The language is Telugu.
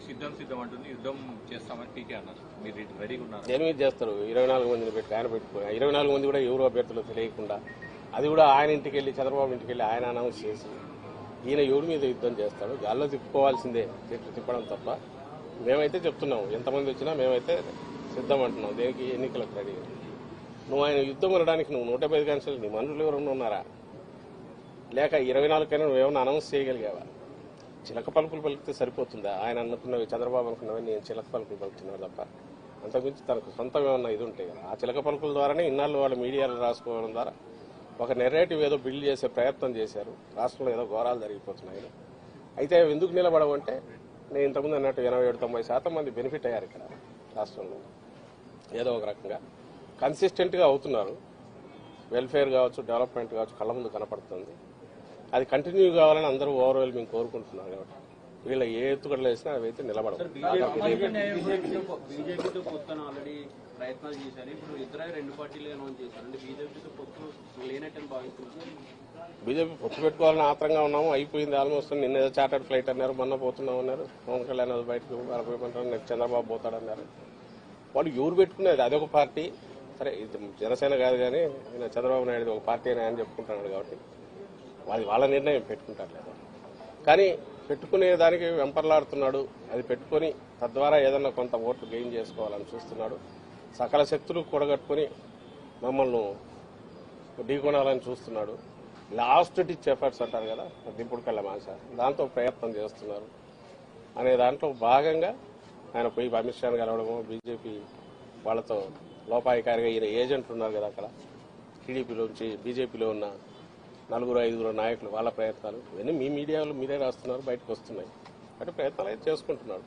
సిద్ధం సిద్ధం అంటుంది. యుద్ధం చేస్తామని టీకే అన్నారు. మీరు రెడీగా ఉన్నారు మీద చేస్తారు? ఇరవై నాలుగు మందిని పెట్టి ఆయన పెట్టుకుని ఇరవై నాలుగు మంది కూడా ఎవరు అభ్యర్థులు తెలియకుండా అది కూడా ఆయన ఇంటికి వెళ్ళి చంద్రబాబు ఇంటికి వెళ్ళి ఆయన అనౌన్స్ చేసి ఈయన ఎవరి మీద యుద్ధం చేస్తాడు గాల్లో తిప్పుకోవాల్సిందే చెట్లు తిప్పడం తప్ప. మేమైతే చెప్తున్నాం ఎంతమంది వచ్చినా మేమైతే సిద్ధం అంటున్నాం. దేనికి? ఎన్నికలకు రెడీ. నువ్వు ఆయన యుద్ధం అనడానికి నువ్వు నూట పది కాన్సలు నీ మనుషులు ఎవరన్నా ఉన్నారా? లేక ఇరవై నాలుగు కన్నా నువ్వు అనౌన్స్ చేయగలిగావా? చిలక పలుకులు పలికితే సరిపోతుందా? ఆయన అనుకున్నవి చంద్రబాబు అనుకున్నవి నేను చిలక పలుకులు పలుకుతున్నాను తప్ప. అంతకుమించి తనకు సొంతం ఉన్న ఇది ఉంటాయి కదా. ఆ చిలక పలుకుల ద్వారానే ఇన్నాళ్ళు వాళ్ళు మీడియాలో రాసుకోవడం ద్వారా ఒక నెరేటివ్ ఏదో బిల్డ్ చేసే ప్రయత్నం చేశారు. రాష్ట్రంలో ఏదో ఘోరాలు జరిగిపోతున్నాయి. అయితే ఎందుకు నిలబడవంటే నేను ఇంతకుముందు అన్నట్టు ఎనభై ఏడు తొంభై శాతం మంది బెనిఫిట్ అయ్యారు ఇక్కడ రాష్ట్రంలో. ఏదో ఒక రకంగా. కన్సిస్టెంట్గా అవుతున్నారు. వెల్ఫేర్ కావచ్చు డెవలప్మెంట్ కావచ్చు కళ్ళ ముందు కనపడుతుంది. అది కంటిన్యూ కావాలని అందరూ ఓవరాల్ మేము కోరుకుంటున్నారు కాబట్టి. వీళ్ళ ఏ ఎత్తుగడలు వేసినా అవి అయితే నిలబడవు బీజేపీ పొత్తు పెట్టుకోవాలని ఆత్రంగా ఉన్నాము. అయిపోయింది ఆల్మోస్ట్ నిన్న ఏదో చార్టర్డ్ ఫ్లైట్ అన్నారు. మొన్న పోతున్నాం అన్నారు. పవన్ కళ్యాణ్ అది బయటకు వెళ్ళిపోయమంటారు నెక్స్ట్ చంద్రబాబు పోతాడన్నారు. వాళ్ళు ఎవరు పెట్టుకునేది? అదొక పార్టీ. సరే ఇది జనసేన కాదు కానీ చంద్రబాబు నాయుడు ఒక పార్టీ అని చెప్పుకుంటున్నాడు కాబట్టి. వాళ్ళది వాళ్ళ నిర్ణయం పెట్టుకుంటారు లేదా? కానీ పెట్టుకునే దానికి వెంపర్లాడుతున్నాడు. అది పెట్టుకొని తద్వారా ఏదన్నా కొంత ఓట్లు గెయిన్ చేసుకోవాలని చూస్తున్నాడు. సకల శక్తులు కూడగట్టుకుని మమ్మల్ని ఢీకొనాలని చూస్తున్నాడు. లాస్ట్ టిచ్ ఎఫర్ట్స్ అంటారు కదా దిప్పుడు కళ్ళ మాస. దాంతో ప్రయత్నం చేస్తున్నారు. అనే దాంట్లో భాగంగా ఆయన పోయి అమిత్ షాను కలవడము బీజేపీ వాళ్ళతో లోపాయికారిగా ఈయన ఏజెంట్లు ఉన్నారు కదా అక్కడ. టీడీపీలో నుంచి బీజేపీలో ఉన్న నలుగురు ఐదుగురు నాయకులు వాళ్ళ ప్రయత్నాలు. ఇవన్నీ మీ మీడియాలో మీరే రాస్తున్నారు బయటకు వస్తున్నాయి. అంటే ప్రయత్నాలు అయితే చేసుకుంటున్నారు.